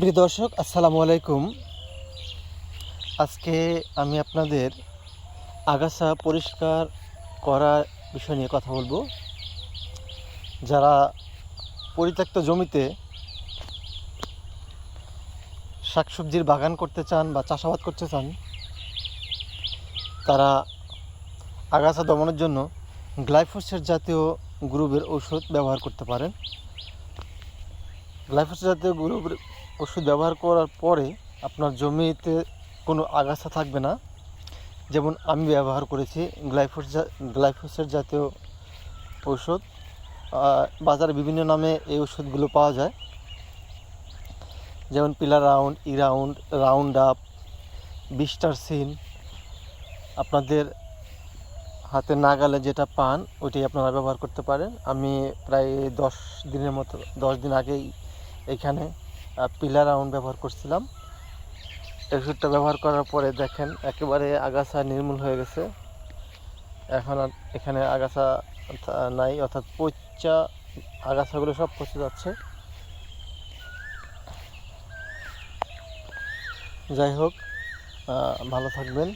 প্রিয় দর্শক, আসসালামু আলাইকুম। আজকে আমি আপনাদের আগাছা পরিষ্কার করার বিষয় নিয়ে কথা বলব। যারা পরিত্যক্ত জমিতে শাকসবজির বাগান করতে চান বা চাষাবাদ করতে চান, তারা আগাছা দমনের জন্য গ্লাইফোসেট জাতীয় গ্রুপের ওষুধ ব্যবহার করতে পারেন। গ্লাইফোসেট জাতীয় গ্রুপের ওষুধ ব্যবহার করার পরে আপনার জমিতে কোনো আগাছা থাকবে না। যেমন আমি ব্যবহার করেছি গ্লাইফোস গ্লাইফোসেট জাতীয় ঔষধ। বাজারে বিভিন্ন নামে এই ওষুধগুলো পাওয়া যায়। যেমন পিলার রাউন্ড, ই রাউন্ড রাউন্ড আপ, বিস্টার সিন। আপনাদের হাতে নাগালে যেটা পান, ওইটাই আপনারা ব্যবহার করতে পারেন। আমি প্রায় দশ দিনের মতো, দশ দিন আগেই এখানে পিলার রাউন্ড ব্যবহার করছিলাম। ওষুধটা ব্যবহার করার পরে দেখেন একেবারে আগাছা নির্মূল হয়ে গেছে। এখন আর এখানে আগাছা নাই, অর্থাৎ পচা আগাছাগুলো সব পচে যাচ্ছে। যাই হোক ভালো থাকবেন।